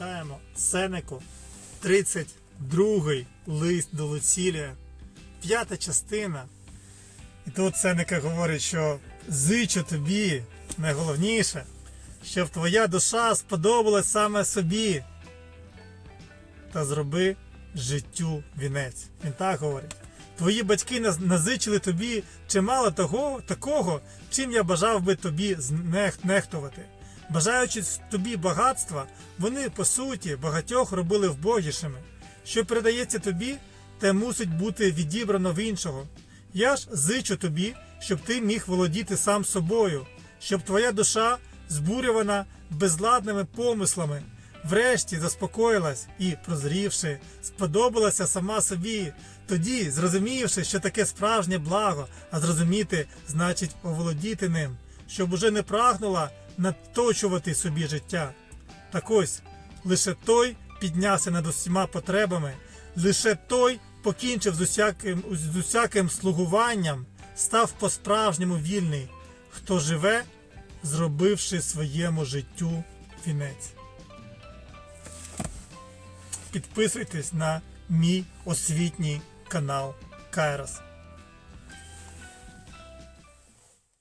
Читаємо Сенеку, 32-й лист до Луцілія, п'ята частина. І тут Сенека говорить, що зичу тобі найголовніше, щоб твоя душа сподобалась саме собі. Та зроби життю вінець. Він так говорить. Твої батьки назичили тобі чимало того, такого, чим я бажав би тобі нехтувати. Бажаючи тобі багатства, вони, по суті, багатьох робили вбогішими. Що передається тобі, те мусить бути відібрано в іншого. Я ж зичу тобі, щоб ти міг володіти сам собою, щоб твоя душа, збурювана безладними помислами, врешті заспокоїлась і, прозрівши, сподобалася сама собі, тоді, зрозумівши, що таке справжнє благо, а зрозуміти значить оволодіти ним, щоб уже не прагнула наточувати собі життя. Так ось, лише той піднявся над усіма потребами, лише той покінчив з усяким, з усяким слугуванням, став по-справжньому вільний, хто живе, зробивши своєму життю вінець. Підписуйтесь на мій освітній канал Кайрос.